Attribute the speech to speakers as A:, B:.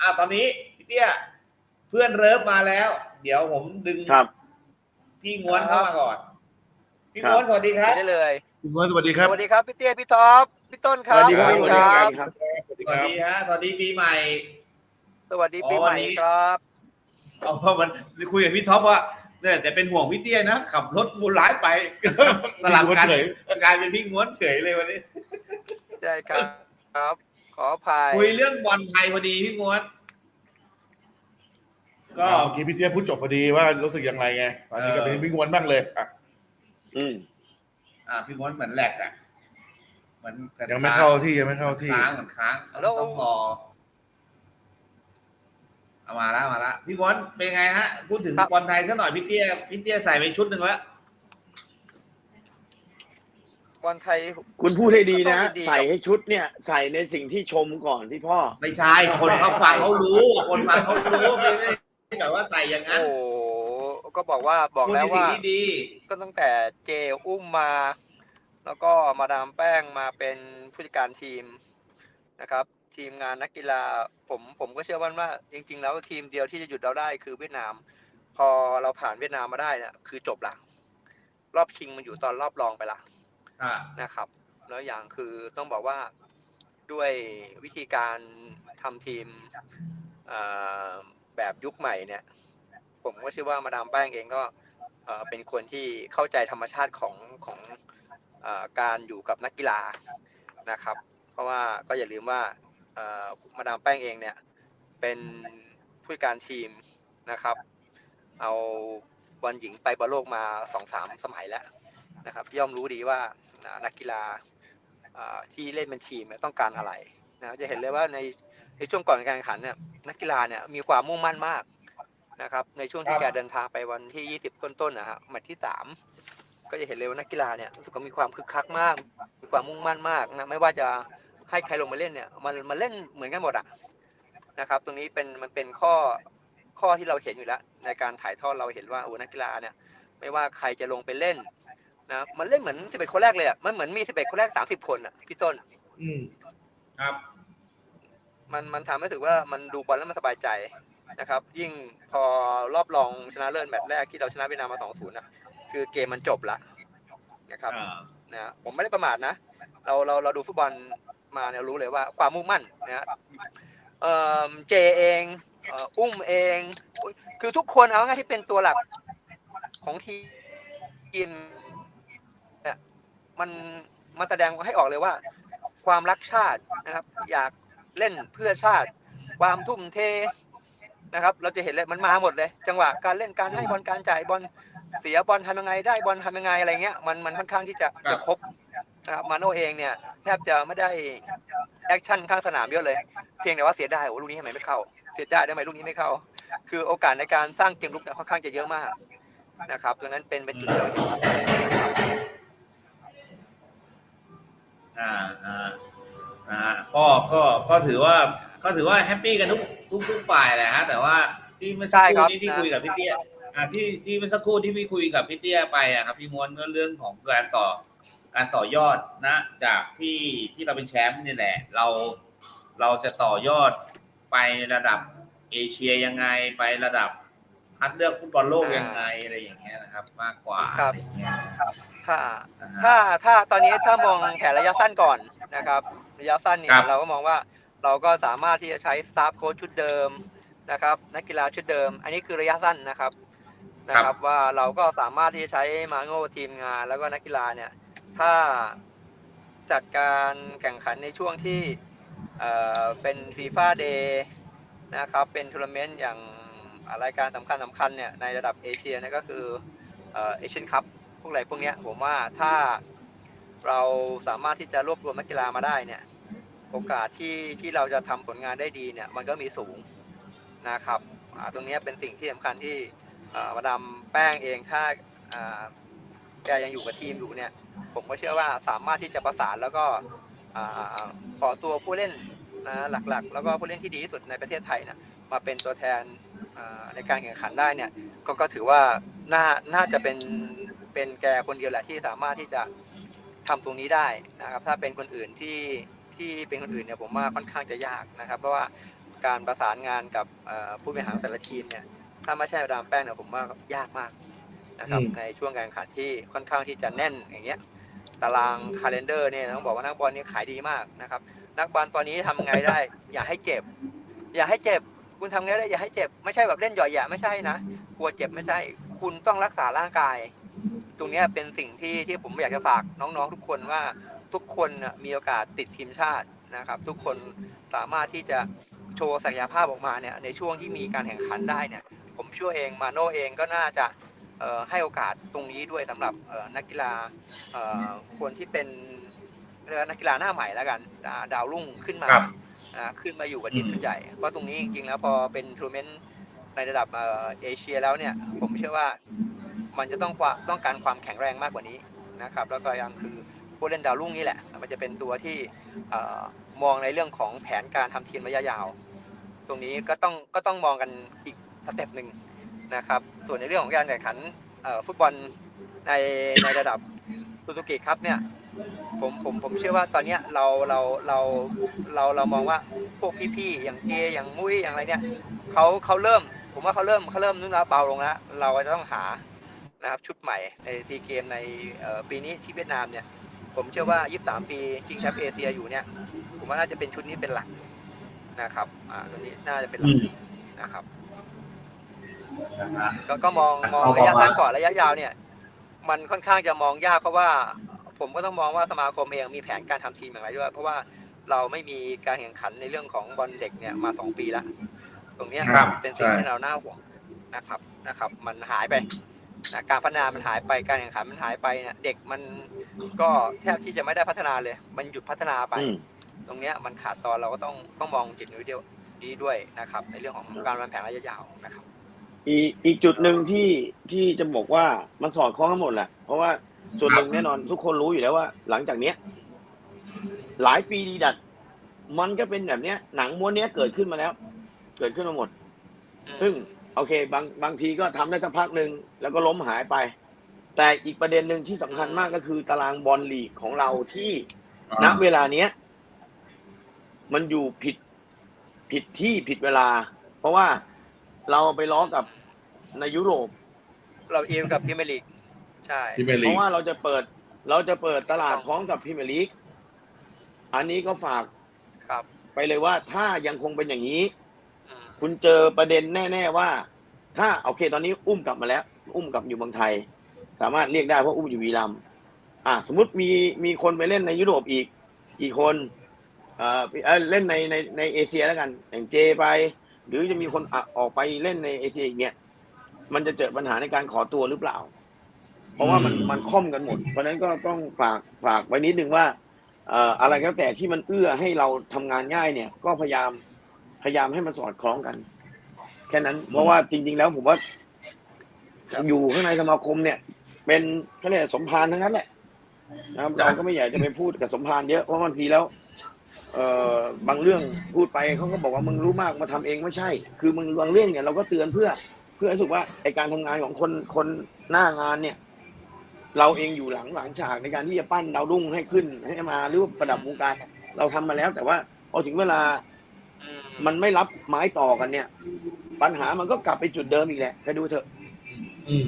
A: อ่าตอนนี้พี่เตี้ยเพื่อนเริฟมาแล้ว เดี๋ยวผมดึง
B: ครับ
A: พี่ง้วนเข้ามาก่อน พี่
B: ครับ
A: ง้วนสวัสดีครับ
C: ได้เลย
D: คุณง้วนสวัสดีครับ
C: สวัสดีครับพี่เตี้ยพี่ท็อปพี่ต้นค
B: ส
C: รับ
B: วัสดีครับ
A: สวัสดีครับ
B: ครับ
D: สวัสดี
A: ส
D: ค
A: วัส
D: รับ
A: ดีฮะสวัสดีปีใหม่
C: สวัสดีปี
A: อ๋อ
C: ให
A: วัน
C: ม่
A: นี้
C: ครับ
A: เอาเพราะมันคุยกับพี่ท็อปว่าเนี่ยแต่เป็นห่วงพี่เตี้ยนะ ขับรถบูร้ายไป สลับกัน
D: พี่ง้วนเฉย
A: กลายเป็นพี่ง้วนเฉยเลยวันนี้
C: ใช่ครับครับ ขออภัย
A: คุยเรื่องบอลไทยพอดีพี่ง้วนก็
D: ก็เมื่อกี้พี่เตี้ยพูดจบพอดีว่ารู้สึกยังไงไง ตอนนี้ก็เป็นพี่ง้วนบ้างเลยอะ
B: อืม
A: อ่าพี่ง้วนเหมือนแหลกอะเหมือนน
D: ยังไม่เข้าที่ยังไม่เข้าที่
A: ค้างเหมือนค้างต้องรอเอามาแล้วมาแล้วพี่ง้วนเป็นไงฮะ พูดถึงบอลไทยสักหน่อยพี่เตี้ยพี่เตี้ยใส่ไปชุดหนึ่งแล้ว
C: บอลไทย
B: คุณพูดให้ดีนะ
C: ก็ต้องดีๆ
B: ใส่ให้ชุดเนี่ย ใส่ในสิ่งที่ชมก่อนที่พ่อ
A: ไม่ใช่ คนเขาฟังเขารู้ คนฟังเขารู้ไม่ได้แบบว่าใส่อย่างนั้น
C: โอ้โหก็บอกว่าบอกแล้ว
A: พูดในสิ่
C: ว่า
A: งที่ดี
C: ก็ตั้งแต่เจอุ้มมา แล้วก็มาดามแป้งมาเป็นผู้จัดการทีมนะครับ ทีมงานนักกีฬาผมผมก็เชื่อว่าว่า จริง ๆ แล้วทีมเดียวที่จะหยุดเราได้คือเวียดนาม พอเราผ่านเวียดนามมาได้เนี่ยคือจบละรอบชิงมันอยู่ตอนรอบรองไปละ
A: อ่า
C: นะครับ แล้วอย่างคือต้องบอกว่าด้วยวิธีการทำทีมแบบยุคใหม่เนี่ย ผมก็เชื่อว่ามาดามแป้งเองก็เป็นคนที่เข้าใจธรรมชาติของของอการอยู่กับนักกีฬานะครับ เพราะว่าก็อย่าลืมว่ามาดามแป้งเองเนี่ยเป็นผู้การทีมนะครับ เอาบอลหญิงไปบอลโลกมาสองสามสมัยแล้วนะครับย่อมรู้ดีว่า นักกีฬาอ่าที่เล่นเป็นทีมเนี่ยต้องการอะไรนะจะเห็นเลยว่าในในช่วงก่อนการแข่งขันเนี่ยนักกีฬาเนี่ยมีความมุ่งมั่นมากนะครับในช่วงที่
A: ครับ
C: แกเดินทางไปวันที่ 20 ต้นๆนะฮะแมตช์ที่ 3 ก็จะเห็นเลยว่านักกีฬาเนี่ยรู้สึกว่ามีความคึกคักมาก มีความมุ่งมั่นมากนะไม่ว่าจะให้ใครลงมาเล่นเนี่ยมันมันเล่นเหมือนกันหมดอะนะครับ ตรงนี้เป็นมันเป็นข้อข้อที่เราเห็นอยู่แล้ว ในการถ่ายทอดเราเห็นว่าโอ้นักกีฬาเนี่ย ไม่ว่าใครจะลงไปเล่น นะมันเล่นเหมือน11คนแรกเลยอะมันเหมือนมี11คนแรก30คนอะพี่ต้น
D: อืม
A: ครับ
C: มันมันทำให้รู้สึกว่ามันดูบอลแล้วมันสบายใจนะครับ ยิ่งพอรอบรองชนะเลิศแมตช์แรกที่เราชนะเวียดนามมา2-0นะคือเกมมันจบละนะครับ
A: อ่า
C: นะผมไม่ได้ประมาทนะ เราเราเราดูฟุตบอลมาเนี่ยรู้เลยว่าความมุ่งมั่นนะฮะเอ่อเจเองเอ่ออุ้มเองอุ๊ยคือทุกคนเอาง่ายๆที่เป็นตัวหลักของทีมเนี่ย มันมันแสดงให้ออกเลยว่า ความรักชาตินะครับ อยากเล่นเพื่อชาติ ความทุ่มเทนะครับ เราจะเห็นเลยมันมาหมดเลย จังหวะการเล่นการให้บอลการจ่ายบอลเสียบอลทำยังไง ได้บอลทำยังไงอะไรเงี้ยมันมันค่อนข้างที่จะจะครบนะครับมาโน่เองเนี่ยแทบจะไม่ได้แอคชั่นข้างสนามเยอะเลย เพียงแต่ว่าเสียดายโอ้ลูกนี้ทำไมไม่เข้า เสียดายได้ไหมลูกนี้ไม่เข้า คือโอกาสในการสร้างเกมลุกเนี่ยค่อนข้างจะเยอะมากนะครับดังนั้นเป็นเป็นจุดที่เราเห็น
A: อ่าอ่าอ่าก็ก็ก็ถือว่าก็ถือว่าแฮปปี้กันทุกทุกทุกฝ่ายแหละฮะแต่ว่าที่เมื่อสักครู่นี้ที่คุยกับพี่เตี้ยอ่าที่ที่เมื่อสักครู่ที่พี่คุยกับพี่เตี้ยไปอะครับพี่มวนก็เรื่องของการต่อการต่อยอดนะ จากที่ที่เราเป็นแชมป์นี่แหละ เราเราจะต่อยอดไประดับเอเชียยังไงไประดับ คัดเลือกฟุตบอลโลกยังไงอะไรอย่างเงี้ยนะครับ มากกว่าอะไรอย่างเงี้ย
C: ถ้า
A: นะฮะ
C: ถ้าถ้าตอนนี้ถ้ามองแผนระยะสั้นก่อนนะครับ ระยะสั้นเนี่
A: ครั
C: ย
A: บ
C: เราก็มองว่าเราก็สามารถที่จะใช้สตาฟโค้ชชุดเดิมนะครับนักกีฬาชุดเดิม อันนี้คือระยะสั้นนะครับนะครับว่าเราก็สามารถที่จะใช้มาโง่ทีมงาน แล้วก็นักกีฬาเนี่ย ถ้าจัดการแข่งขันในช่วงที่เอ่อเป็นฟีฟ่าเดย์นะครับเป็นทัวร์นาเมนต์อย่างอ่า รายการสำคัญสำคัญเนี่ยในระดับเอเชียเนี่ยก็คือเอเชียนคัพพวกอะไรพวกเนี้ยผมว่าถ้าเราสามารถที่จะรวบรวมนักกีฬามาได้เนี่ยโอกาสที่ที่เราจะทำผลงานได้ดีเนี่ยมันก็มีสูงนะครับตรงเนี้ยเป็นสิ่งที่สำคัญที่มาดามแป้งเองถ้าแกยังอยู่กับทีมอยู่เนี่ยผมก็เชื่อว่าสามารถที่จะประสานแล้วก็ขอตัวผู้เล่นนะหลักๆ แล้วก็ผู้เล่นที่ดีที่สุดในประเทศไทยนะมาเป็นตัวแทน ในการแข่งขันได้เนี่ยก็ก็ถือว่าน่าน่าจะเป็นเป็นแกคนเดียวแหละที่สามารถที่จะทำตรงนี้ได้นะครับ ถ้าเป็นคนอื่นที่ที่เป็นคนอื่นเนี่ยผมว่าค่อนข้างจะยากนะครับ เพราะว่าการประสานงานกับเอ่อผู้บริหารแต่ละทีมเนี่ยถ้าไม่ใช่มาดามแป้งเนี่ยผมว่ายากมากนะครับ
A: อืม
C: ในช่วงการแข่งขันที่ค่อนข้างที่จะแน่นอย่างเงี้ยตารางคาล endar เนี่ยต้องบอกว่านักบอลนี่ขายดีมากนะครับ นักบอลตอนนี้ทำไงได้ อย่าให้เจ็บ อย่าให้เจ็บ คุณทำไงได้อย่าให้เจ็บ ไม่ใช่แบบเล่นหย่อยหย่ไม่ใช่นะกลัวเจ็บไม่ใช่ คุณต้องรักษาร่างกาย ตรงนี้เป็นสิ่งที่ที่ผมอยากจะฝากน้องๆ ทุกคนว่าทุกคนมีโอกาสติดทีมชาตินะครับ ทุกคนสามารถที่จะโชว์ศักยภาพออกมาเนี่ยในช่วงที่มีการแข่งขันได้เนี่ย ผมเชื่อเองมาโน่เองก็น่าจะให้โอกาสตรงนี้ด้วยสำหรับนักกีฬาคนที่เป็นนักกีฬาหน้าใหม่แล้วกันดาวรุ่งขึ้นมา ขึ้นมาอยู่กับทีมชุดใหญ่เพราะตรงนี้จริงๆแล้วพอเป็นทัวร์นาเมนต์ในระดับเอ่อเอเชียแล้วเนี่ย ผมเชื่อว่ามันจะต้องความต้องการความแข็งแรงมากกว่านี้นะครับ แล้วก็ยังคือผู้เล่นดาวรุ่งนี่แหละ มันจะเป็นตัวที่เอ่อมองในเรื่องของแผนการทำทีมระยะยาว ตรงนี้ก็ต้องก็ต้องมองกันอีกสเต็ปหนึ่งนะครับ ส่วนในเรื่องของการแข่งขันเอ่อฟุตบอลในในระดับซูซูกิครับเนี่ย ผมผมผมเชื่อว่าตอนเนี้ยเราเราเราเราเรามองว่าพวกพี่ๆอย่างเจอย่างมุ้ยอย่างอะไรเนี่ยเขาเขาเริ่ม ผมว่าเขาเริ่มเขาเริ่มนุ่นแล้วเบาลงแล้วเราก็จะต้องหานะครับชุดใหม่ในซีเกมในเอ่อปีนี้ที่เวียดนามเนี่ยผมเชื่อว่า 23 ปีชิงแชมป์เอเชียอยู่เนี่ยผมว่าน่าจะเป็นชุดนี้เป็นหลักนะครับ อ่าตัวนี้น่าจะเป็นหลั
A: อื
C: ก
A: ม
C: นะครับ
A: นะฮะ
C: ก็ก็มองมอง
A: เอา
C: ระยะ
A: ประมาณ
C: สั้นก่อนระยะยาวเนี่ย มันค่อนข้างจะมองยากเพราะว่า ผมก็ต้องมองว่าสมาคมเองมีแผนการทำทีมอย่างไรด้วย เพราะว่าเราไม่มีการแข่งขันในเรื่องของบอลเด็กเนี่ยมาสองปีแล้วตรงเนี้ย
A: ครับ
C: เป็นสิ่ง
A: ใช่
C: ที่เราน่าห่วงนะครับนะครับ มันหายไปนะการพัฒนามันหายไปการแข่งขันมันหายไปเนี่ยเด็กมันก็แทบที่จะไม่ได้พัฒนาเลย มันหยุดพัฒนาไป
B: อืม
C: ตรงเนี้ยมันขาดตอนเราก็ต้องต้องมองจิตวิทยานี้ด้วยนะครับ ในเรื่องของการวางแผนระยะยาวนะครับ
B: อีกอีกจุดหนึ่งที่ที่จะบอกว่ามันสอดคล้องกันหมดแหละเพราะว่า ส่วนหนึ่งแน่นอนทุกคนรู้อยู่แล้วว่า หลังจากเนี้ย หลายปีดีดัด มันก็เป็นแบบเนี้ย หนังม้วนเนี้ยเกิดขึ้นมาแล้ว เกิดขึ้นมาหมด ซึ่งโอเค บางบางทีก็ทำได้สักพักหนึ่งแล้วก็ล้มหายไป แต่อีกประเด็นหนึ่งที่สำคัญมากก็คือ ตารางบอลลีกของเราที่ณเวลาเนี้ย มันอยู่ผิดผิดที่ผิดเวลา เพราะว่าเราไปล้อกับในยุโรป
C: เราเอียงกับพรีเมียร์ลีก ใช่
D: ที่เมลี
B: เพ
D: ก
B: ราะว่าเราจะเปิดเราจะเปิดตลาดพร้อมกับพรีเมียร์ลีกอันนี้ก็ฝาก
C: ครับ
B: ไปเลยว่าถ้ายังคงเป็นอย่างนี้
C: อืม
B: คุณเจอประเด็นแน่ ๆว่า ถ้าโอเคตอนนี้อุ้มกลับมาแล้ว อุ้มกลับอยู่เมืองไทย สามารถเรียกได้เพราะอุ้มอยู่วีรัมย์อะสมมติมีมีคนไปเล่นในยุโรปอีกกี่คนเอ่อเอ่อเล่นในในในเอเชียแล้วกันอย่างเจไป หรือจะมีคนอะออกไปเล่นในเอเชียอีกเนี่ยมันจะเจอปัญหาในการขอตัวหรือเปล่า เพราะว่ามัน
A: อืม
B: มันค่อมกันหมด เพราะฉะนั้นก็ต้องฝากฝากไว้นิดนึงว่าเอ่ออะไรก็แล้วแต่ที่มันเอื้อให้เราทำงานง่ายเนี่ย ก็พยายามพยายามให้มันสอดคล้องกัน แค่นั้น เพราะว่าจริง ๆ แล้วผมว่าอยู่ข้างในสมาคมเนี่ย เป็นเขาเรียกสมพานทั้งนั้นแหละนะครับเราก็ไม่อยากจะไปพูดกับสมพานเยอะเพราะบางทีแล้ว เอ่อบางเรื่องพูดไปเขาก็บอกว่ามึงรู้มากมาทำเองไม่ใช่ คือมึงบางเรื่องเนี่ยเราก็เตือนเพื่อ เพื่อให้รู้สึกว่าไอการทำงานของคนคนหน้างานเนี่ย เราเองอยู่หลังหลังฉากในการที่จะปั้นดาวรุ่งให้ขึ้นให้มาหรือว่าประดับวงการเราทำมาแล้ว แต่ว่าพอถึงเวลา
C: ม
B: มันไม่รับไม้ต่อกันเนี่ย ปัญหามันก็กลับไปจุดเดิมอีกแหละไปดูเถอะ
A: อืม